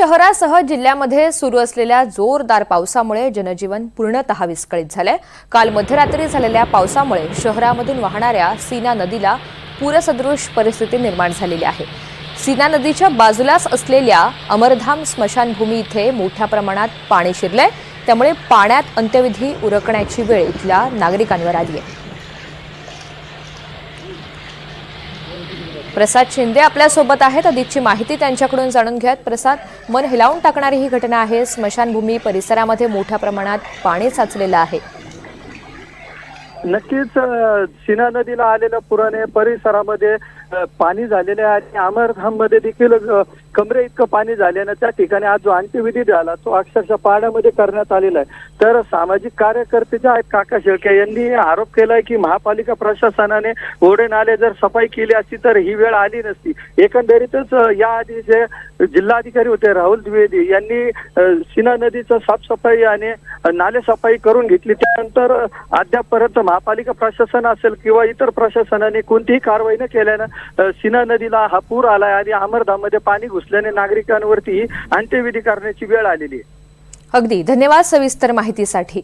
शहरासह जिल्ह्यामध्ये सुरू असलेल्या जोरदार पावसामुळे जनजीवन पूर्णतः विस्कळीत झालंय. काल मध्यरात्री झालेल्या पावसामुळे शहरामधून वाहणाऱ्या सीना नदीला पूरसदृश परिस्थिती निर्माण झालेली आहे. सीना नदीच्या बाजूलाच असलेल्या अमरधाम स्मशानभूमी इथे मोठ्या प्रमाणात पाणी शिरलंय. त्यामुळे पाण्यात अंत्यविधी उरकण्याची वेळ इथल्या नागरिकांवर आली आहे प्रसाद शिंदे आपल्यासोबत आहेत. अधिकची माहिती त्यांच्याकडून जाणून घ्यात प्रसाद मन हिलावून टाकणारी ही घटना आहे. स्मशानभूमी परिसरामध्ये मोठ्या प्रमाणात पाणी साचलेलं आहे. नक्कीच सिना नदीला आलेल्या पुराने परिसरामध्ये पाणी झालेले आहे. आणि अमरधाममध्ये देखील कमरे इतकं पाणी झाल्यानं त्या ठिकाणी आज जो अंत्यविधी झाला तो अक्षरशः पाण्यामध्ये करण्यात आलेला आहे. तर सामाजिक कार्यकर्ते जे आहेत काका शेळके यांनी आरोप केलाय की महापालिका प्रशासनाने ओढे नाले जर सफाई केली असती तर ही वेळ आली नसती. एकंदरीतच याआधी जे जिल्हाधिकारी होते राहुल द्विवेदी यांनी सिना नदीचं साफसफाई आणि नाले सफाई करून घेतली. त्यानंतर अद्यापपर्यंत महापालिका प्रशासन असेल किंवा इतर प्रशासनाने कोणतीही कारवाई न केल्यानं सिना नदीला हा पूर आलाय आणि अमरधाममध्ये पाणी असल्याने नागरिकांवरती अंत्यविधी करण्याची वेळ आलेली आहे. अगदी. धन्यवाद सविस्तर माहितीसाठी.